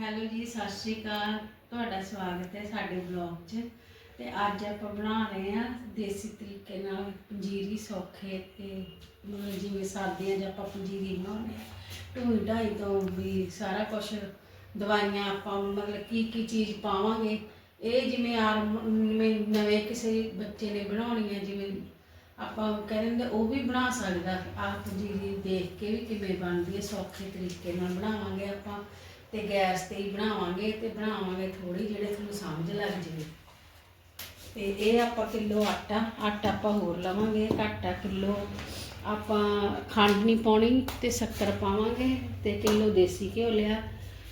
Hello ਜੀ, ਸਤਿ ਸ਼੍ਰੀ ਅਕਾਲ। ਤੁਹਾਡਾ ਸਵਾਗਤ ਹੈ ਸਾਡੇ ਬਲੌਗ 'ਚ। ਤੇ ਅੱਜ ਆਪਾਂ ਬਣਾ ਰਹੇ ਹਾਂ ਦੇਸੀ ਤਰੀਕੇ ਨਾਲ ਪੰਜੀਰੀ ਸੌਖੇ ਤੇ ਜਿਵੇਂ ਸਰਦੀਆਂ 'ਚ ਆਪਾਂ ਪੰਜੀਰੀ ਬਣਾਉਂਦੇ ਹਾਂ। ਢੂਈ, ਢਾਈ ਤੋਂ ਵੀ ਸਾਰਾ ਕੁਝ ਦਵਾਈਆਂ ਆਪਾਂ ਮਤਲਬ ਕੀ ਕੀ ਚੀਜ਼ ਪਾਵਾਂਗੇ। ਇਹ ਜਿਵੇਂ ਆਰ ਨਵੇਂ ਕਿਸੇ ਬੱਚੇ ਨੇ ਬਣਾਉਣੀ ਹੈ ਜਿਵੇਂ ਆਪਾਂ ਕਹਿੰਦੇ ਉਹ ਵੀ ਬਣਾ ਸਕਦਾ। ਆਪ ਪੰਜੀਰੀ ਦੇਖ ਕੇ ਵੀ ਕਿਵੇਂ ਬਣਦੀ ਹੈ, ਸੌਖੇ ਤਰੀਕੇ ਨਾਲ ਬਣਾਵਾਂਗੇ ਆਪਾਂ। ਤੇ ਗੈਸ ਤੇ ਹੀ ਬਣਾਵਾਂਗੇ ਤੇ ਬਣਾਵਾਂਗੇ ਥੋੜੀ ਜਿਹੜੇ ਤੁਹਾਨੂੰ ਸਮਝ ਲੱਗ ਜਾਵੇ। ਤੇ ਇਹ ਆਪਾਂ ਕਿਲੋ ਆਟਾ ਆਟਾ ਆਪਾਂ ਹੋਰ ਲਵਾਂਗੇ ਆਟਾ ਕਿਲੋ। ਆਪਾਂ ਖੰਡ ਨਹੀਂ ਪਾਉਣੀ ਤੇ ਸ਼ੱਕਰ ਪਾਵਾਂਗੇ ਤੇ ਕਿਲੋ ਦੇਸੀ ਘਿਓ ਲਿਆ।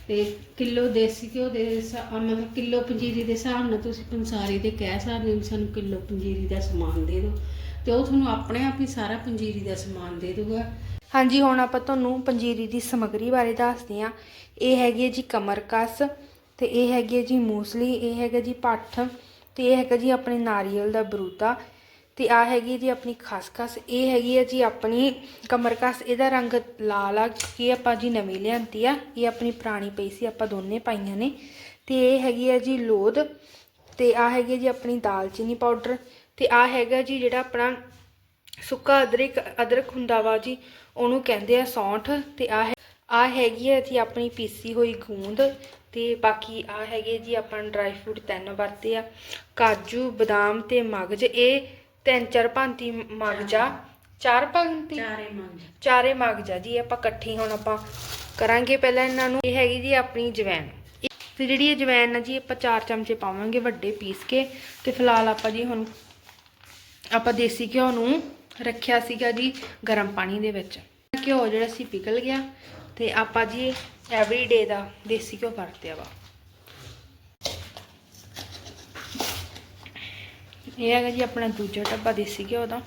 ਤੇ ਕਿਲੋ ਦੇਸੀ ਘਿਓ ਦੇ ਮਤਲਬ ਕਿਲੋ ਪੰਜੀਰੀ ਦੇ ਹਿਸਾਬ ਨਾਲ ਤੁਸੀਂ ਪੰਸਾਰੀ ਦੇ ਕਹਿ ਸਕਦੇ ਹੋ ਵੀ ਸਾਨੂੰ ਕਿਲੋ ਪੰਜੀਰੀ ਦਾ ਸਮਾਨ ਦੇ ਦਿਓ। ਤੇ ਉਹ ਤੁਹਾਨੂੰ ਆਪਣੇ ਆਪ ਹੀ ਸਾਰਾ ਪੰਜੀਰੀ ਦਾ ਸਮਾਨ ਦੇ ਦੂਗਾ ਹਾਂਜੀ, ਹੁਣ ਆਪਾਂ ਤੁਹਾਨੂੰ ਪੰਜੀਰੀ ਦੀ ਸਮੱਗਰੀ ਬਾਰੇ ਦੱਸਦੇ ਹਾਂ। ਇਹ ਹੈਗੀ ਹੈ ਜੀ ਕਮਰਕਸ ਤੇ ਇਹ ਹੈਗੀ ਹੈ ਜੀ ਮੂਸਲੀ, ਇਹ ਹੈਗਾ ਜੀ ਪੱਠ ਤੇ ਇਹ ਹੈਗਾ ਜੀ ਆਪਣੇ ਨਾਰੀਅਲ ਦਾ ਬਰੂਤਾ ਤੇ ਆ ਹੈਗੀ ਹੈ ਜੀ ਆਪਣੀ ਖਸਖਸ ਇਹ ਹੈਗੀ ਹੈ ਜੀ ਆਪਣੀ ਕਮਰਕਸ ਇਹਦਾ ਰੰਗ ਲਾਲ ਆ ਕਿ ਆਪਾਂ ਜੀ ਨਵੀਂ ਲਿਆਂਦੀ ਆ। ਇਹ ਆਪਣੀ ਪੁਰਾਣੀ ਪਈ ਸੀ, ਆਪਾਂ ਦੋਨੇ ਪਾਈਆਂ ਨੇ। ਤੇ ਇਹ ਹੈਗੀ ਹੈ ਜੀ ਲੋਦ ਤੇ ਆ ਹੈਗੀ ਹੈ ਜੀ ਆਪਣੀ ਦਾਲਚੀਨੀ ਪਾਊਡਰ ਤੇ ਆ ਹੈਗਾ ਜੀ ਜਿਹੜਾ ਆਪਣਾ ਸੁੱਕਾ ਅਦਰਕ ਅਦਰਕ ਹੁੰਦਾ ਵਾ ਜੀ ਉਹਨੂੰ ਕਹਿੰਦੇ ਆ ਸੌਂਠ ਤੇ ਆ ਆ ਹੈਗੀ ਹੈ ਜੀ ਆਪਣੀ ਪੀਸੀ ਹੋਈ ਗੂੰਦ ਤੇ ਬਾਕੀ ਆ ਹੈਗੇ ਜੀ ਆਪਾਂ ਡਰਾਈ ਫਰੂਟ ਤਿੰਨ ਵਰਤੇ ਆ। ਕਾਜੂ ਬਦਾਮ ਤੇ ਮਗਜ ਇਹ ਤਿੰਨ ਚਾਰ ਭਾਂਤੀ ਮਗਜ ਚਾਰ। ਭਾਂਤੀ? ਚਾਰੇ ਮੰਗ। ਚਾਰੇ ਮਗਜ ਜੀ ਆਪਾਂ ਇਕੱਠੀ ਹੁਣ ਆਪਾਂ ਕਰਾਂਗੇ ਪਹਿਲਾਂ ਇਹਨਾਂ ਨੂੰ। ਇਹ ਹੈਗੀ ਜੀ ਆਪਣੀ ਜਵੈਨ ਤੇ ਜਿਹੜੀ ਇਹ ਜਵੈਨ ਆ ਜੀ ਆਪਾਂ ਚਾਰ ਚਮਚੇ ਪਾਵਾਂਗੇ ਵੱਡੇ ਪੀਸ ਕੇ। ਤੇ ਫਿਲਹਾਲ ਆਪਾਂ ਜੀ ਹੁਣ ਆਪਾਂ ਦੇਸੀ ਘਿਓ ਨੂੰ ਰੱਖਿਆ ਸੀਗਾ ਜੀ ਗਰਮ ਪਾਣੀ ਦੇ ਵਿੱਚ। ਘਿਓ ਜਿਹੜਾ ਸੀ ਪਿਘਲ ਗਿਆ ਤੇ ਆਪਾਂ ਜੀ ਐਵਰੀਡੇ ਦਾ ਦੇਸੀ ਘਿਓ ਵਰਤਿਆ ਵਾ। ਇਹ ਹੈਗਾ ਜੀ ਆਪਣਾ ਦੂਜਾ ਡੱਬਾ ਦੇਸੀ ਘਿਓ ਦਾ।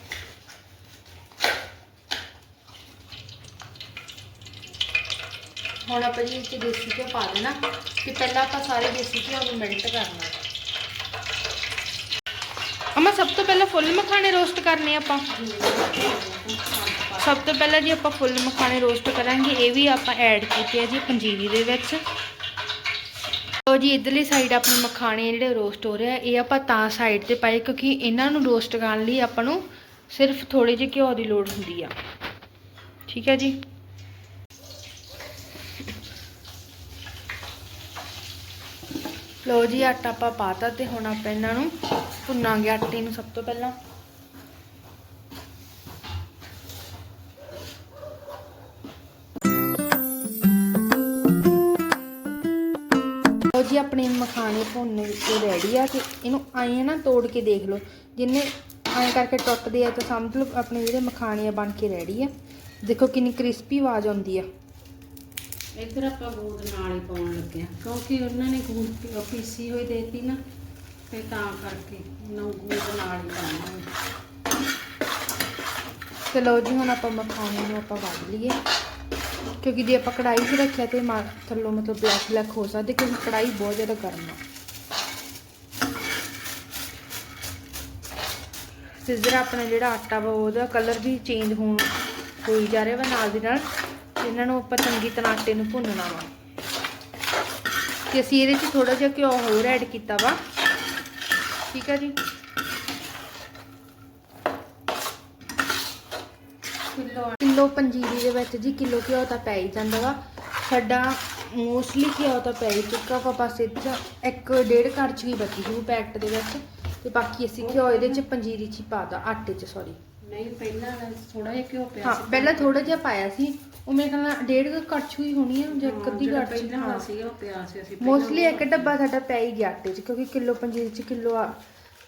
ਹੁਣ ਆਪਾਂ ਜੀ ਇਹ ਦੇਸੀ ਘਿਓ ਪਾ ਦੇਣਾ ਤੇ ਪਹਿਲਾਂ ਆਪਾਂ ਸਾਰੇ ਦੇਸੀ ਘਿਓ ਨੂੰ ਮੈਲਟ ਕਰਨਾ। ਸਭ ਤੋਂ ਪਹਿਲਾਂ ਫੁੱਲ ਮਖਾਣੇ ਰੋਸਟ ਕਰਨੇ ਆਪਾਂ। ਸਭ ਤੋਂ ਪਹਿਲਾਂ ਜੀ ਆਪਾਂ ਫੁੱਲ ਮਖਾਣੇ ਰੋਸਟ ਕਰਾਂਗੇ। ਇਹ ਵੀ ਆਪਾਂ ਐਡ ਕੀਤੇ ਆ ਜੀ ਪੰਜੀਰੀ ਦੇ ਵਿੱਚ। ਲੋ ਜੀ, ਇਧਰਲੀ ਸਾਈਡ ਆਪਣੇ ਮਖਾਣੇ ਜਿਹੜੇ ਰੋਸਟ ਹੋ ਰਿਹਾ ਇਹ ਆਪਾਂ ਤਾਂ ਸਾਈਡ ਤੇ ਪਾਏ ਕਿਉਂਕਿ ਇਹਨਾਂ ਨੂੰ ਰੋਸਟ ਕਰਨ ਲਈ ਆਪਾਂ ਨੂੰ ਸਿਰਫ ਥੋੜੇ ਜਿਹੇ ਘਿਓ ਦੀ ਲੋੜ ਹੁੰਦੀ ਆ। ਠੀਕ ਹੈ ਜੀ? ਲੋ ਜੀ, ਆਟਾ ਆਪਾਂ ਪਾਤਾ ਤੇ ਹੁਣ ਆਪਾਂ ਇਹਨਾਂ ਨੂੰ ਭੁੰਨਾਂਗੇ ਆਟੇ ਨੂੰ ਸਭ ਤੋਂ ਪਹਿਲਾਂ। ਲੋ ਜੀ, ਆਪਣੇ ਮਖਾਣੇ ਭੁੰਨ ਕੇ ਰੈਡੀ ਆ ਤੇ ਇਹਨੂੰ ਆਏ ਨਾ ਤੋੜ ਕੇ ਦੇਖ ਲਓ। ਜਿੰਨੇ ਐਂ ਕਰਕੇ ਟੁੱਟਦੇ ਆ ਤਾਂ ਸਮਝ ਲਓ, ਆਪਣੇ ਜਿਹੜੇ ਮਖਾਣੇ ਆ ਬਣ ਕੇ ਰੈਡੀ ਆ। ਦੇਖੋ ਕਿੰਨੀ ਕ੍ਰਿਸਪੀ ਆਵਾਜ਼ ਆਉਂਦੀ ਆ। ਇੱਧਰ ਆਪਾਂ ਗੂੰਦ ਨਾਲ ਹੀ ਪਾਉਣ ਲੱਗੇ ਹਾਂ, ਕਿਉਂਕਿ ਉਹਨਾਂ ਨੇ ਗੂੰਦ ਪੀਸੀ ਹੋਈ ਦੇਤੀ ਨਾ, ਤੇ ਤਾਂ ਕਰਕੇ ਨੂੰ ਗੂੰਦ ਨਾਲ ਹੀ ਪਾਉਣਾ ਤੇ ਲਓ ਜੀ, ਹੁਣ ਆਪਾਂ ਮਖਾਣੇ ਨੂੰ ਆਪਾਂ ਵੱਢ ਲਈਏ। ਕਿਉਂਕਿ ਜੇ ਆਪਾਂ ਕੜਾਈ 'ਚ ਰੱਖਿਆ ਤੇ ਮਾ- ਥੱਲੋਂ ਮਤਲਬ ਬਲੈਕ ਬਲੈਕ ਹੋ ਸਕਦਾ, ਕਿਉਂਕਿ ਕੜਾਈ ਬਹੁਤ ਜ਼ਿਆਦਾ ਗਰਮ ਆ। ਤੇ ਆਪਣਾ ਜਿਹੜਾ ਆਟਾ ਵਾ, ਉਹਦਾ ਕਲਰ ਵੀ ਚੇਂਜ ਹੋਣ ਹੋਈ ਜਾ ਰਿਹਾ ਵਾ ਨਾਲ ਦੀ ਨਾਲ। ਇਹਨਾਂ ਨੂੰ ਆਪਾਂ ਚੰਗੀ ਤਰ੍ਹਾਂ ਆਟੇ ਨੂੰ ਭੁੰਨਣਾ ਵਾ। ਤੇ ਅਸੀਂ ਇਹਦੇ 'ਚ ਥੋੜਾ ਜਿਹਾ ਘਿਓ ਹੋਰ ਐਡ ਕੀਤਾ ਵਾ। ਠੀਕ ਹੈ ਜੀ? ਕਿਲੋ ਕਿਲੋ ਪੰਜੀਰੀ ਦੇ ਵਿੱਚ ਜੀ ਕਿਲੋ ਘਿਓ ਤਾਂ ਪੈ ਹੀ ਜਾਂਦਾ ਵਾ। ਸਾਡਾ ਮੋਸਟਲੀ ਘਿਓ ਤਾਂ ਪੈ ਹੀ ਚੁੱਕਾ ਵਾ, ਬਸ ਇਹ ਇੱਕ ਡੇਢ ਘਰ 'ਚ ਕੜਛੀ ਬਚੀ ਜੂ ਪੈਕਟ ਦੇ ਵਿੱਚ। ਤੇ ਬਾਕੀ ਅਸੀਂ ਘਿਓ ਇਹਦੇ 'ਚ ਪੰਜੀਰੀ 'ਚ ਹੀ ਪਾਦਾ ਆਟੇ 'ਚ ਸੌਰੀ ਨਹੀਂ ਪਹਿਲਾਂ ਥੋੜਾ ਜਿਹਾ ਘਿਓ ਪਿਆ ਹਾਂ ਸੀ। ਪਹਿਲਾਂ ਥੋੜਾ ਜਿਹਾ ਪਾਇਆ ਸੀ। ਉਹ ਮੇਰੇ ਖਿਆਲ ਨਾਲ ਡੇਢ ਕੁ ਕੜਛੀ ਹੀ ਹੋਣੀ ਆ ਜਾਂ ਇੱਕ ਅੱਧੀ ਜਿਹੜਾ ਕੜਛੀ ਪਹਿਲਾਂ ਹਾਂ। ਸੀਗਾ ਉਹ ਪਿਆ ਸੀ ਅਸੀਂ ਪਹਿਲਾਂ ਮੋਸਟਲੀ ਇੱਕ ਡੱਬਾ ਸਾਡਾ ਪੈ ਹੀ ਗਿਆ ਆਟੇ 'ਚ ਕਿਉਂਕਿ ਕਿਲੋ ਪੰਜੀਰੀ 'ਚ ਕਿਲੋ ਆ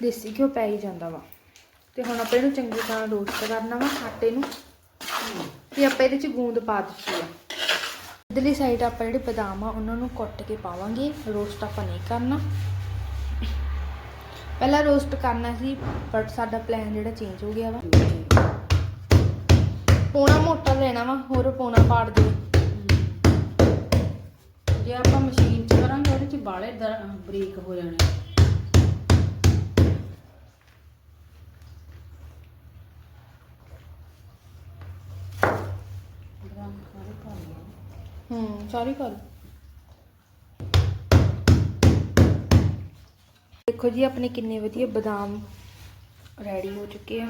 ਦੇਸੀ ਘਿਓ ਪੈ ਹੀ ਜਾਂਦਾ ਵਾ। ਤੇ ਹੁਣ ਆਪਾਂ ਇਹਨੂੰ ਚੰਗੀ ਤਰ੍ਹਾਂ ਰੋਸਟ ਕਰਨਾ ਵਾ ਆਟੇ ਨੂੰ। ਤੇ ਆਪਾਂ ਇਹਦੇ 'ਚ ਗੂੰਦ ਪਾ ਦਿੱਤੀ ਆ। ਇਧਰਲੀ ਸਾਈਡ ਆਪਾਂ ਜਿਹੜੇ ਬਦਾਮ ਆ ਉਹਨਾਂ ਨੂੰ ਕੁੱਟ ਕੇ ਪਾਵਾਂਗੇ। ਰੋਸਟ ਆਪਾਂ ਨਹੀਂ ਕਰਨਾ। ਪਹਿਲਾਂ ਰੋਸਟ ਕਰਨਾ ਸੀ ਬਟ ਸਾਡਾ ਪਲਾਨ ਜਿਹੜਾ ਚੇਂਜ ਹੋ ਗਿਆ ਵਾ। ਪੋਣਾ ਮੋਟਾ ਲੈਣਾ ਵਾ ਹੋਰ ਪੋਣਾ ਪਾੜ ਦੇ। ਜੇ ਆਪਾਂ ਮਸ਼ੀਨ 'ਚ ਕਰਾਂਗੇ ਉਹਦੇ 'ਚ ਬਾਲੇ ਬਰੀਕ ਹੋ ਜਾਣੇ। ਹੂੰ ਸਾਰੀ ਕਰ ਦੇਖੋ ਜੀ, ਆਪਣੇ ਕਿੰਨੇ ਵਧੀਆ ਬਦਾਮ ਰੈਡੀ ਹੋ ਚੁੱਕੇ ਆ।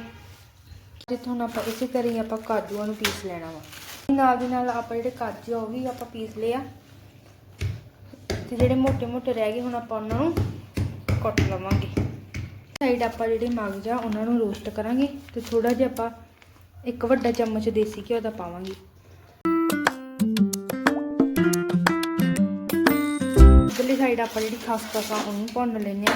ਜਿੱਥੇ ਹੁਣ ਆਪਾਂ ਇਸੇ ਤਰ੍ਹਾਂ ਹੀ ਆਪਾਂ ਕਾਜੂਆਂ ਨੂੰ ਪੀਸ ਲੈਣਾ ਵਾ। ਨਾਲ ਦੀ ਨਾਲ ਆਪਾਂ ਜਿਹੜੇ ਕਾਜੂ ਆ, ਉਹ ਵੀ ਆਪਾਂ ਪੀਸ ਲਏ ਆ। ਤੇ ਜਿਹੜੇ ਮੋਟੇ ਮੋਟੇ ਰਹਿ ਗਏ, ਹੁਣ ਆਪਾਂ ਉਹਨਾਂ ਨੂੰ ਕੱਟ ਲਵਾਂਗੇ। ਸਾਈਡ ਆਪਾਂ ਜਿਹੜੇ ਮਗਜ ਆ ਉਹਨਾਂ ਨੂੰ ਰੋਸਟ ਕਰਾਂਗੇ। ਤੇ ਥੋੜਾ ਜਿਹਾ ਆਪਾਂ ਇੱਕ ਵੱਡਾ ਚਮਚ ਦੇਸੀ ਘਿਓ ਦਾ ਪਾਵਾਂਗੇ। ਇਧਰਲੀ ਸਾਈਡ ਆਪਾਂ ਜਿਹੜੀ ਖਸਖਸ ਆ ਉਹਨੂੰ ਭੁੰਨ ਲੈਂਦੇ ਆ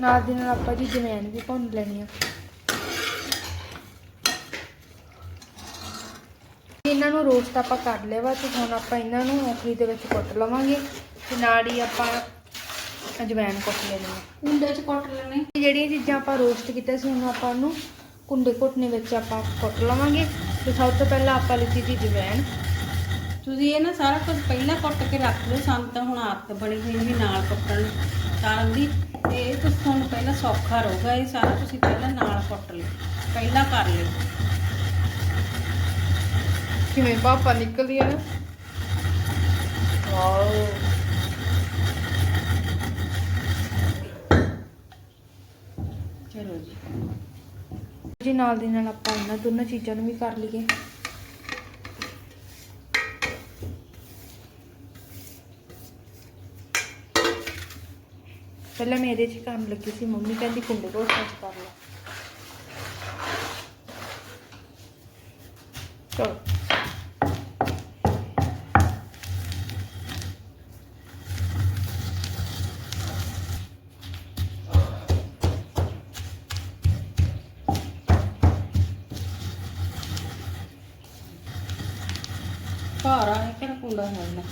ਨਾਲ ਦੀ ਨਾਲ ਆਪਾਂ ਜੀ ਜਮੈਨ ਵੀ ਭੁੰਨ ਲੈਣੀ ਆ ਇਹਨਾਂ ਨੂੰ ਰੋਸਟ ਆਪਾਂ ਕਰ ਲਿਆ ਵਾ ਤੇ ਹੁਣ ਆਪਾਂ ਇਹਨਾਂ ਨੂੰ ਔਖਲੀ ਦੇ ਵਿੱਚ ਕੁੱਟ ਲਵਾਂਗੇ ਤੇ ਨਾਲ ਹੀ ਆਪਾਂ ਅਜਵਾਇਣ ਕੁੱਟ ਲੈਣੀ ਆ। ਕੁੰਡੇ 'ਚ ਕੁੱਟ ਲੈਣੇ। ਜਿਹੜੀਆਂ ਚੀਜ਼ਾਂ ਆਪਾਂ ਰੋਸਟ ਕੀਤੀਆਂ ਸੀ ਹੁਣ ਆਪਾਂ ਉਹਨੂੰ ਕੁੰਡੇ ਘੁੱਟਨੇ ਵਿੱਚ ਆਪਾਂ ਕੁੱਟ ਲਵਾਂਗੇ। ਤੇ ਸਭ ਤੋਂ ਪਹਿਲਾਂ ਆਪਾਂ ਲਿੱਤੀ ਸੀ ਜਵੈਣ ਤੁਸੀਂ ਇਹ ਨਾ ਸਾਰਾ ਕੁਝ ਪਹਿਲਾਂ ਕੁੱਟ ਕੇ ਰੱਖ ਲਓ ਸਾਨੂੰ ਤਾਂ ਹੁਣ ਆਦਤ ਬਣੀ ਹੋਈ ਵੀ ਨਾਲ ਕੁੱਟਣ ਤਾਰਨ ਦੀ ਤੇ ਇਹ ਤੁਹਾਨੂੰ ਪਹਿਲਾਂ ਸੌਖਾ ਰਹੂਗਾ ਇਹ ਸਾਰਾ ਤੁਸੀਂ ਪਹਿਲਾਂ ਨਾਲ ਕੁੱਟ ਲਿਓ ਪਹਿਲਾਂ ਕਰ ਲਿਓ। ਕਿਵੇਂ ਪਾਪਾ ਨਿਕਲਦੀ ਆ ਨਾ। ਵਾਓ ਚਲੋ ਜੀ। ਜੀ ਨਾਲ ਦੀ ਨਾਲ ਆਪਾਂ ਇਹਨਾਂ ਦੋਨਾਂ ਚੀਜ਼ਾਂ ਨੂੰ ਵੀ ਕਰ ਲਈਏ। ਪਹਿਲਾਂ ਮੈਂ ਇਹਦੇ 'ਚ ਹੀ ਕਰਨ ਲੱਗੀ ਸੀ ਮੰਮੀ ਕਹਿੰਦੀ ਕੁੰਡੇ ਕੋਲ ਸੱਚ ਕਰ ਲਾ। ਚਲੋ ਘਰ ਆਏ ਕਰ ਕੁੰਡਾ ਹੈ ਨਾ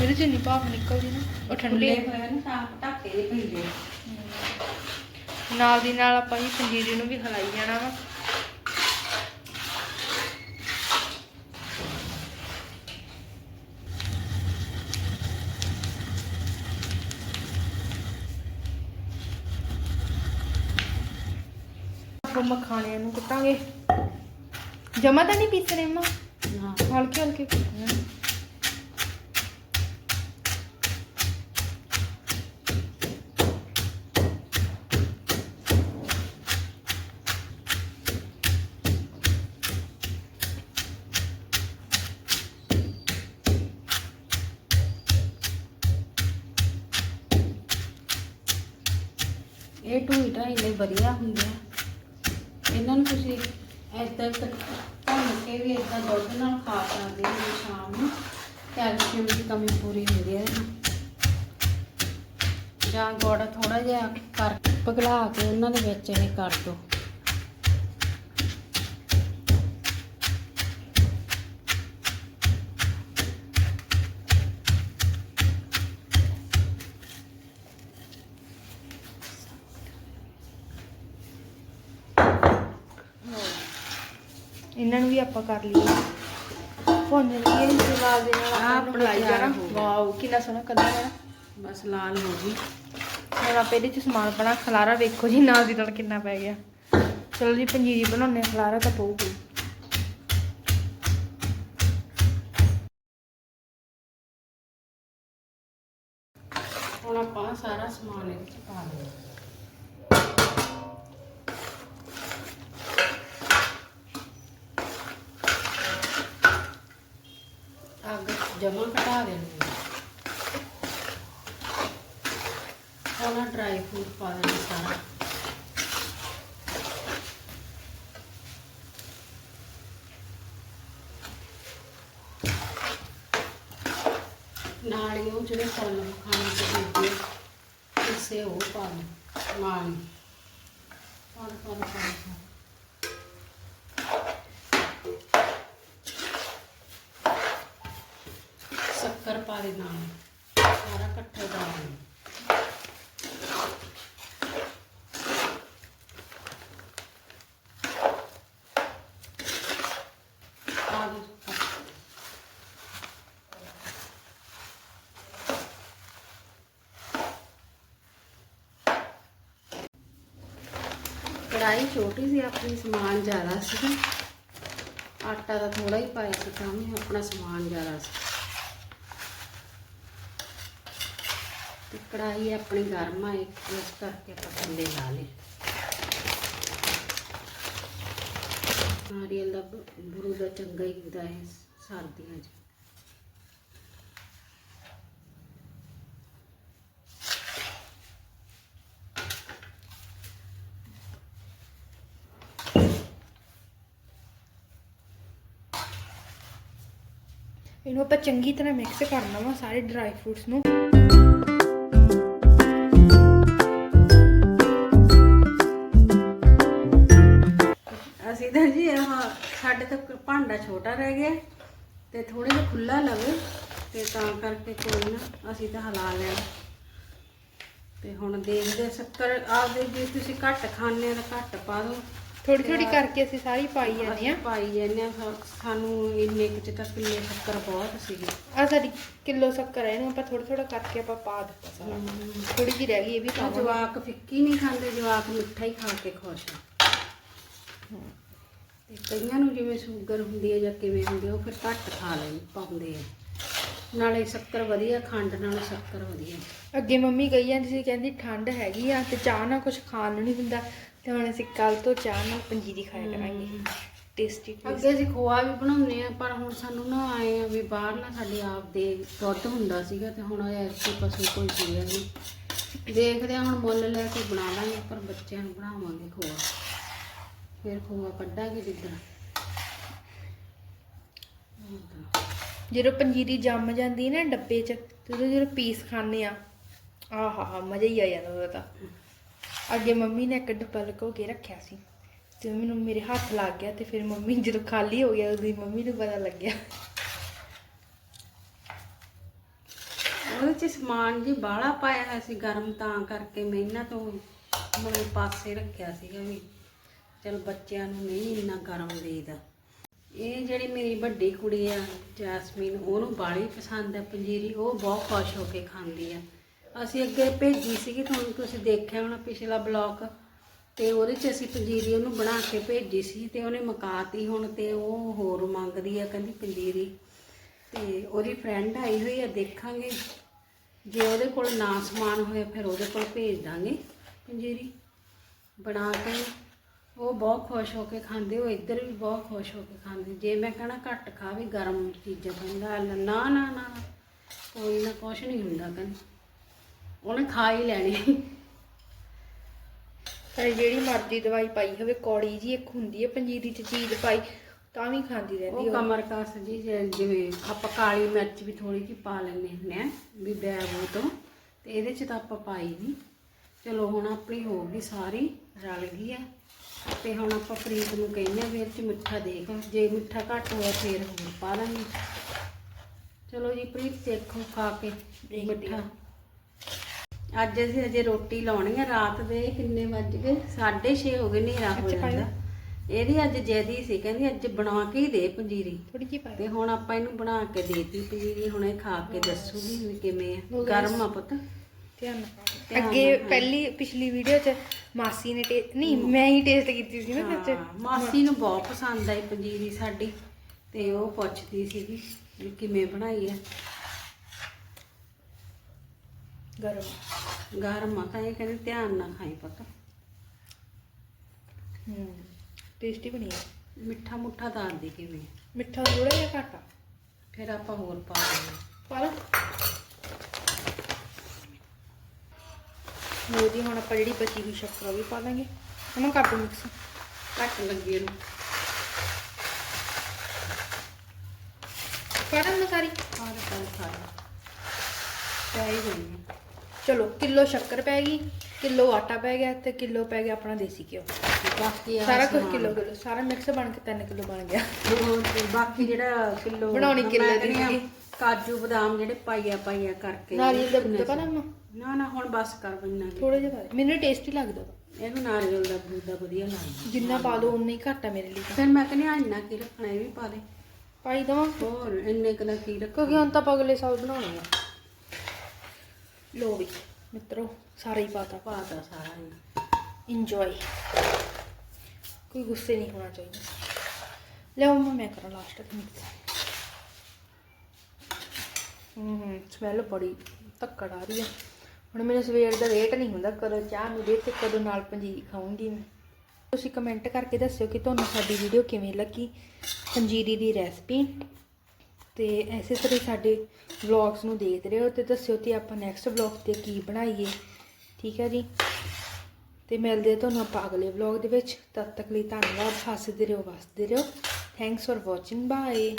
ਮੇਰੇ 'ਚ ਨਹੀਂ ਭਾਪ ਨਿਕਲਦੀ ਨਾ ਉਹ ਠੰਡੇ ਹੋਏ ਨੇ ਤਾਂ ਢੱਕੇ ਦੇ ਪੈਂਦੇ ਨਾਲ ਦੀ ਨਾਲ ਆਪਾਂ ਜੀ ਪੰਜੀਰੀ ਨੂੰ ਵੀ ਹਿਲਾਈ ਜਾਣਾ ਵਾ। ਆਪਾਂ ਮਖਾਣਿਆਂ ਨੂੰ ਕੁੱਟਾਂਗੇ। ਜਮਾ ਤਾਂ ਨਹੀਂ ਪੀਸਣੇ ਮਾਂ। ਹਾਂ ਹਲਕੇ ਹਲਕੇ ਕੁੱਟਣੇ ਢੂਈ ਢਾਈ ਲਈ ਵਧੀਆ ਹੁੰਦੇ ਆ। ਇਹਨਾਂ ਨੂੰ ਤੁਸੀਂ ਏਦਾਂ ਕ- ਭੁੰਨ ਕੇ ਵੀ ਏਦਾਂ ਦੁੱਧ ਨਾਲ ਖਾ ਸਕਦੇ ਹੋ ਸ਼ਾਮ ਨੂੰ। ਕੈਲਸ਼ੀਅਮ ਦੀ ਕਮੀ ਪੂਰੀ ਹੁੰਦੀ ਹੈ ਜਾਂ ਗੁੜ ਥੋੜਾ ਜਿਹਾ ਕਰ ਪਿਘਲਾ ਕੇ ਉਹਨਾਂ ਦੇ ਵਿੱਚ ਇਹ ਕਰ ਦਿਓ। ਵੀ ਆਪਾਂ ਕਰ ਲਈਏ। ਭੁੰਨ ਲਈਏ ਤੇ ਨਾਲ ਦੇ ਨਾਲ ਆਹ ਆਪਾਂ ਲਾਈ ਤਿਆਰ ਜਾਣਾ। ਵਾਓ ਕਿੰਨਾ ਸੋਹਣਾ ਕਲਰ ਹੈ। ਬਸ ਲਾਲ ਹੋ ਗਈ। ਹੁਣ ਆਪਾਂ ਇਹਦੇ ਚ ਸਮਾਨ ਬਣਾ ਖਲਾਰਾ ਵੇਖੋ ਜੀ ਨਾਲ ਦੀ ਨਾਲ ਕਿੰਨਾ ਪੈ ਗਿਆ। ਚਲੋ ਜੀ ਪੰਜੀਰੀ ਬਣਾਉਣੇ ਖਲਾਰਾ ਤਾਂ ਪਊਗੀ ਹੁਣ ਆਪਾਂ ਸਾਰਾ ਸਮਾਨ ਇਹਦੇ ਚ ਪਾ ਲਿਆ। ਅੱਗ ਘਟਾ ਦੇਣੀ ਹੈ ਹੁਣ ਡਰਾਈ ਫਰੂਟ ਪਾ ਦੇਣਾ ਸਾਰਾ। ਨਾਲ ਹੀ ਉਹ ਜਿਹੜੇ ਫੁੱਲ ਖਾਣੇ ਤੇ ਦਿੰਦੇ ਇਸੇ ਉਹ ਪਾ ਦੋ ਨਾਲ ਹੀ। ਪਾ ਪਾ ਪਾ ਦੇ ਨਾਲ। ਸਾਰਾ ਇਕੱਠਾ ਡਾਲ ਦਿੰਦੇ ਕੜਾਈ ਛੋਟੀ ਸੀ, ਆਪਣੀ ਸਮਾਨ ਜ਼ਿਆਦਾ ਸੀ। ਆਟਾ ਦਾ ਥੋੜਾ ਹੀ ਪਾਇਆ ਸੀ, ਤਾਂ ਮੈਂ ਆਪਣਾ ਸਮਾਨ ਜ਼ਿਆਦਾ ਸੀ। ਤੇ ਕੜਾਈ ਆਪਣੀ ਗਰਮ ਆ ਇੱਕ, ਇਸ ਕਰਕੇ ਆਪਾਂ ਥੱਲੇ ਲਾ ਲਈ ਨਾਰੀਅਲ ਦਾ ਬ- ਦਾ ਚੰਗਾ ਹੀ ਹੁੰਦਾ ਹੈ, ਸਰਦੀਆਂ 'ਚ। ਇਹਨੂੰ ਆਪਾਂ ਚੰਗੀ ਤਰ੍ਹਾਂ ਮਿਕਸ ਕਰਨਾ ਵਾ, ਸਾਰੇ ਡਰਾਈ ਫਰੂਟਸ ਨੂੰ। ਸਾਡੇ ਤਾਂ ਭਾਂਡਾ ਛੋਟਾ ਰਹਿ ਗਿਆ ਤੇ ਥੋੜਾ ਜਿਹਾ ਖੁੱਲਾ ਲਵੇ ਤੇ ਤਾਂ ਕਰਕੇ ਕੋਈ ਨਾ ਅਸੀਂ ਤਾਂ ਹਲਾ ਲਿਆ ਤੇ ਹੁਣ ਦੇਖਦੇ ਸ਼ੱਕਰ ਆਪਦੇ ਜੇ ਤੁਸੀਂ ਘੱਟ ਖਾਣੇ ਤਾਂ ਘੱਟ ਪਾ ਦਿਓ। ਥੋੜੀ ਥੋੜੀ ਕਰਕੇ ਅਸੀਂ ਸਾਰੀ ਪਾਈ ਜਾਂਦੇ ਆ ਪਾਈ ਜਾਂਦੇ ਆ ਸਾਨੂੰ ਇੰਨੇ ਕੁ ਚ ਤਾਂ ਕਿੱਲੇ ਸ਼ੱਕਰ ਬਹੁਤ ਸੀਗੀ। ਆ ਸਾਡੀ ਕਿਲੋ ਸ਼ੱਕਰ ਹੈ ਇਹਨੂੰ ਆਪਾਂ ਥੋੜਾ ਥੋੜਾ ਕਰਕੇ ਆਪਾਂ ਪਾ ਦਿੱਤਾ ਸਾਰਾ। ਥੋੜੀ ਜਿਹੀ ਰਹਿ ਗਈ ਇਹ ਵੀ ਪਾਵਾਂਗੇ ਜਵਾਕ ਫਿੱਕੀ ਨਹੀਂ ਖਾਂਦੇ ਜਵਾਕ ਮਿੱਠਾ ਹੀ ਖਾ ਕੇ ਖੁਸ਼ ਆ। ਤੇ ਕਈਆਂ ਨੂੰ ਜਿਵੇਂ ਸ਼ੂਗਰ ਹੁੰਦੀ ਹੈ ਜਾਂ ਕਿਵੇਂ ਹੁੰਦੀ ਉਹ ਫਿਰ ਘੱਟ ਖਾ ਲੈਣ ਪਾਉਂਦੇ ਆ। ਨਾਲੇ ਸ਼ੱਕਰ ਵਧੀਆ ਖੰਡ ਨਾਲ ਸ਼ੱਕਰ ਵਧੀਆ। ਅੱਗੇ ਮੰਮੀ ਕਹੀ ਜਾਂਦੀ ਸੀ ਕਹਿੰਦੀ ਠੰਡ ਹੈਗੀ ਆ ਤੇ ਚਾਹ ਨਾਲ ਕੁਝ ਖਾਣ ਨੂੰ ਨਹੀਂ ਹੁੰਦਾ ਤੇ ਹੁਣ ਅਸੀਂ ਕੱਲ ਤੋਂ ਚਾਹ ਨਾਲ ਪੰਜੀਰੀ ਖਾਇਆ ਕਰਾਂਗੇ। ਟੇਸਟੀ ਅੱਗੇ ਅਸੀਂ ਖੋਆ ਵੀ ਬਣਾਉਂਦੇ ਆ ਪਰ ਹੁਣ ਸਾਨੂੰ ਨਾ ਆਏ ਆ ਵੀ ਬਾਹਰ ਨਾ ਸਾਡੇ ਆਪ ਦੇ ਦੁੱਧ ਹੁੰਦਾ ਸੀਗਾ ਤੇ ਹੁਣ ਐਸੀ ਪਸ਼ੂ ਕੋਈ ਸੀਗਾ ਨਹੀਂ ਦੇਖਦੇ ਆ ਹੁਣ ਮੁੱਲ ਲੈ ਕੇ ਬਣਾ ਲਾਂਗੇ ਪਰ ਬੱਚਿਆਂ ਨੂੰ ਬਣਾਵਾਂਗੇ ਖੋਆ। ਫਿਰ ਖੋਆ ਕੱਢਾਂਗੇ ਜਿੱਦਾਂ। ਜਦੋਂ ਪੰਜੀਰੀ ਜੰਮ ਜਾਂਦੀ ਨਾ ਡੱਬੇ 'ਚ ਤੇ ਉਹਦੇ ਜਦੋਂ ਪੀਸ ਖਾਣੇ ਆ ਆਹਾ ਮਜ਼ਾ ਹੀ ਆ ਜਾਂਦਾ ਉਹਦਾ ਤਾਂ। ਅੱਗੇ ਮੰਮੀ ਨੇ ਇੱਕ ਡੱਬਾ ਲਗੋ ਕੇ ਰੱਖਿਆ ਸੀ ਤੇ ਮੈਨੂੰ ਮੇਰੇ ਹੱਥ ਲੱਗ ਗਿਆ ਤੇ ਫਿਰ ਮੰਮੀ ਜਦੋਂ ਖਾਲੀ ਹੋ ਗਿਆ ਉਹਦੀ ਮੰਮੀ ਨੂੰ ਪਤਾ ਲੱਗਿਆ। ਉਹਦੇ ਚ ਸਮਾਨ ਜੀ ਬਾਹਲਾ ਪਾਇਆ ਹੋਇਆ ਸੀ ਗਰਮ ਤਾਂ ਕਰਕੇ ਮੈਂ ਇਹਨਾਂ ਤੋਂ ਮਤਲਬ ਪਾਸੇ ਰੱਖਿਆ ਸੀਗਾ ਵੀ। ਚਲ ਬੱਚਿਆਂ ਨੂੰ ਨਹੀਂ ਇੰਨਾ ਗਰਮ ਦੇਈਦਾ। ਇਹ ਜਿਹੜੀ ਮੇਰੀ ਵੱਡੀ ਕੁੜੀ ਆ, ਜੈਸਮੀਨ, ਉਹਨੂੰ ਬਾਲੀ ਪਸੰਦ ਹੈ ਪੰਜੀਰੀ, ਉਹ ਬਹੁਤ ਖੁਸ਼ ਹੋ ਕੇ ਖਾਂਦੀ ਆ। ਅਸੀਂ ਅੱਗੇ ਭੇਜੀ ਸੀਗੀ, ਤੁਹਾਨੂੰ ਤੁਸੀਂ ਦੇਖਿਆ ਹੋਣਾ ਪਿਛਲਾ ਬਲੌਗ, ਤੇ ਉਹਦੇ ਚ ਅਸੀਂ ਪੰਜੀਰੀ ਉਹਨੂੰ ਬਣਾ ਕੇ ਭੇਜੀ ਸੀ ਤੇ ਉਹਨੇ ਮਕਾਤੀ ਹੁਣ ਤੇ ਉਹ ਹੋਰ ਮੰਗਦੀ ਆ, ਕਹਿੰਦੀ ਪੰਜੀਰੀ। ਤੇ ਉਹਦੀ ਫਰੈਂਡ ਆਈ ਹੋਈ ਆ, ਦੇਖਾਂਗੇ। ਜੇ ਉਹਦੇ ਕੋਲ ਨਾ ਸਮਾਨ ਹੋਇਆ, ਫਿਰ ਉਹਦੇ ਕੋਲ ਭੇਜ ਦਾਂਗੇ ਪੰਜੀਰੀ। ਬਣਾ ਕੇ ਉਹ ਬਹੁਤ ਖੁਸ਼ ਹੋ ਕੇ ਖਾਂਦੇ ਉਹ ਇੱਧਰ ਵੀ ਬਹੁਤ ਖੁਸ਼ ਹੋ ਕੇ ਖਾਂਦੇ। ਜੇ ਮੈਂ ਕਹਣਾ ਘੱਟ ਖਾ ਵੀ ਗਰਮ ਚੀਜ਼ਾਂ ਖਾਂਦਾ ਨਾ ਨਾ ਨਾ ਨਾ ਕੋਈ ਨਾ ਕੁਛ ਨਹੀਂ ਹੁੰਦਾ ਕਹਿੰਦੀ। ਉਹਨੇ ਖਾ ਹੀ ਲੈਣੀ। ਚਾਹੇ ਜਿਹੜੀ ਮਰਜ਼ੀ ਦਵਾਈ ਪਾਈ ਹੋਵੇ ਕੌੜੀ ਜੀ ਇੱਕ ਹੁੰਦੀ ਹੈ ਪੰਜੀਰੀ 'ਚ ਚੀਜ਼ ਪਾਈ ਤਾਂ ਵੀ ਖਾਂਦੀ ਰਹਿੰਦੀ ਉਹ ਉਹ। ਕਮਰ ਕਸ ਜੀ ਜਿ- ਜਿਵੇਂ ਆਪਾਂ ਕਾਲੀ ਮਿਰਚ ਵੀ ਥੋੜੀ ਜਿਹੀ ਪਾ ਲੈਂਦੇ ਹੁੰਦੇ ਆ ਵੀ ਬੈਬੂ ਤੋਂ ਤੇ ਇਹਦੇ ਚ ਤਾਂ ਆਪਾਂ ਪਾਈ ਨਹੀਂ। ਚਲੋ ਹੁਣ ਆਪਣੀ ਹੋ ਗਈ ਸਾਰੀ ਰਲ ਗਈ ਆ ਤੇ ਹੁਣ ਆਪਾਂ ਪ੍ਰੀਤ ਨੂੰ ਕਹਿੰਦੇ ਆ ਵੀ ਚ ਮਿੱਠਾ ਦੇਖ ਜੇ ਮਿੱਠਾ ਘੱਟ ਹੋਇਆ ਫੇਰ ਹੋਰ ਪਾ ਦਾਂਗੇ। ਚਲੋ ਜੀ ਪ੍ਰੀਤ ਦੇਖੋ ਖਾ ਕੇ ਮਿੱਠਾ। ਅੱਜ ਅਸੀਂ ਅਜੇ ਰੋਟੀ ਲਾਉਣੀ ਆ ਰਾਤ ਦੇ ਕਿੰਨੇ ਵੱਜ ਗਏ? 6:30 ਹੋ ਗਏ ਹਨੇਰਾ ਹੋ ਜਾਂਦਾ ਇਹਦੀ ਅੱਜ ਜੈਦੀ ਸੀ ਕਹਿੰਦੀ ਅੱਜ ਬਣਾ ਕੇ ਹੀ ਦੇ ਪੰਜੀਰੀ। ਥੋੜੀ ਜਿਹੀ ਪਾਈ ਤੇ ਹੁਣ ਆਪਾਂ ਇਹਨੂੰ ਬਣਾ ਕੇ ਦੇਤੀ ਪੰਜੀਰੀ ਹੁਣ ਇਹ ਖਾ ਕੇ ਦੱਸੂਗੀ ਕਿਵੇਂ ਆ। ਗਰਮ ਆ ਪੁੱਤ। ਧਿਆਨ ਨਾਲ ਅੱਗੇ। ਪਹਿਲੀ ਪਿਛਲੀ ਵੀਡੀਓ 'ਚ ਮਾਸੀ ਨੇ ਟੇ ਨਹੀਂ ਮੈਂ ਹੀ ਟੇਸਟ ਕੀਤੀ ਸੀ ਨਾ ਸੱਚ ਹਾਂ, ਮਾਸੀ ਨੂੰ ਬਹੁਤ ਪਸੰਦ ਆਈ ਪੰਜੀਰੀ ਸਾਡੀ ਤੇ ਉਹ ਪੁੱਛਦੀ ਸੀਗੀ ਵੀ ਕਿਵੇਂ ਬਣਾਈ ਆ। ਗਰਮ। ਗਰਮ ਆ ਤਾਂ ਇਹ ਕਹਿੰਦੇ ਧਿਆਨ ਨਾਲ ਖਾਈ ਪੁੱਤ। ਹੂੰ ਟੇਸਟੀ ਬਣੀ ਹੈ ਮਿੱਠਾ ਮੁੱਠਾ ਦੱਸ ਦੇ ਕਿਵੇਂ ਮਿੱਠਾ ਥੋੜਾ ਜਿਹਾ ਘੱਟ ਆ। ਫਿਰ ਆਪਾਂ ਹੋਰ ਪਾ ਦੇਣਾ ਪਾ ਲਾ ਜੀ ਹੁਣ ਆਪਾਂ ਜਿਹੜੀ ਬਚੀ ਹੋਈ ਸ਼ੱਕਰ ਉਹ ਵੀ ਪਾ ਦਾਂਗੇ। ਉਹਨਾਂ ਕਰ ਦੋ ਮਿਕਸ। ਘੱਟ ਲੱਗੀ ਇਹਨੂੰ। ਪਾ ਦਾਂ ਸਾਰੀ? ਆਹ ਤਾਂ ਸਾਰਾ। ਚਾਹੀ ਗਈ ਚਲੋ ਕਿਲੋ ਸ਼ੱਕਰ ਪੈ ਗਈ ਕਿਲੋ ਆਟਾ ਪੈ ਗਿਆ ਤੇ ਕਿਲੋ ਪੈ ਗਿਆ ਆਪਣਾ ਦੇਸੀ ਘਿਓ। ਬਾਕੀ ਸਾਰਾ ਕੁਝ। ਕਿਲੋ ਕਿਲੋ ਸਾਰਾ ਮਿਕਸ ਬਣ ਕੇ 3 ਕਿਲੋ ਬਣ ਗਿਆ। ਬਾਕੀ ਜਿਹੜਾ ਕਿਲੋ ਬਣਾਉਣੀ ਕਿੱਲੇ ਦੀ। ਕਾਜੂ ਬਦਾਮ ਜਿਹੜੇ ਪਾਈਆ ਪਾਈਆ ਕਰਕੇ ਨਾਰੀਅਲ ਦਾ ਦੁੱਧ ਪਾਣਾ ਨਾ ਨਾ ਹੁਣ ਬਸ ਕਰ ਬੰਨਾ ਥੋੜਾ ਜਿਹਾ ਪਾ ਮੈਨੂੰ ਟੇਸਟੀ ਲੱਗਦਾ। ਇਹਨੂੰ ਨਾਰੀਅਲ ਦਾ ਦੁੱਧ ਦਾ ਵਧੀਆ ਲੱਗਦਾ। ਜਿੰਨਾ ਪਾ ਦੋ ਉਨਾ ਹੀ ਘੱਟ ਆ ਮੇਰੇ ਲਈ ਫਿਰ ਮੈਂ ਕਹਿੰਦੀ ਆ ਇੰਨਾ ਕੀ ਰੱਖਣਾ ਇਹ ਵੀ ਪਾ ਦੇ। ਪਾਈ ਦਵਾਂ? ਹੋਰ ਇੰਨੇ ਕੁ ਦਾ ਕੀ ਰੱਖ ਕਿਉਂਕਿ ਹੁਣ ਤਾਂ ਆਪਾਂ ਅਗਲੇ ਸਾਲ ਬਣਾਉਣੇ ਆ। ਲੋ ਵੀ ਮਿੱਤਰੋ ਸਾਰਾ ਹੀ ਪਾਤਾ। ਪਾਤਾ ਸਾਰਾ ਇਹਨਾਂ। ਇੰਜੋਏ ਕੋਈ ਗੁੱਸੇ ਨਹੀਂ ਹੋਣਾ ਚਾਹੀਦਾ। ਲਿਆਓ ਮੈਂ ਕਰਾਂ ਲਾਸਟ ਤੇ ਮਿਕਸ ਹੂੰ ਸਮੈਲ ਬੜੀ ਧੱਕੜ ਆ ਰਹੀ ਹੈ ਹੁਣ ਮੈਨੂੰ ਸਵੇਰ ਦਾ ਵੇਟ ਨਹੀਂ ਹੁੰਦਾ, ਕਦੋਂ ਚਾਹ ਮਿਲੇ ਤੇ ਕਦੋਂ ਨਾਲ ਪੰਜੀਰੀ ਖਾਊਂਗੀ ਮੈਂ। ਤੁਸੀਂ ਕਮੈਂਟ ਕਰਕੇ ਦੱਸਿਓ ਕਿ ਤੁਹਾਨੂੰ ਸਾਡੀ ਵੀਡੀਓ ਕਿਵੇਂ ਲੱਗੀ, ਪੰਜੀਰੀ ਦੀ ਰੈਸਪੀ ਤੇ ਐਸੇ ਤਰ੍ਹਾਂ ਹੀ ਸਾਡੇ ਵਲੌਗਸ ਨੂੰ ਦੇਖਦੇ ਰਹੋ ਤੇ ਦੱਸਿਓ ਤੇ ਆਪਾਂ ਨੈਕਸਟ ਵਲੌਗ ਤੇ ਕੀ ਬਣਾਈਏ। ਠੀਕ ਹੈ ਜੀ? ਤੇ ਮਿਲਦੇ ਹਾਂ ਤੁਹਾਨੂੰ ਆਪਾਂ ਅਗਲੇ ਵਲੌਗ ਦੇ ਵਿੱਚ। ਤਦ ਤੱਕ ਲਈ ਧੰਨਵਾਦ, ਹੱਸਦੇ ਰਹੋ, ਵਸਦੇ ਰਹੋ। Thanks for watching bye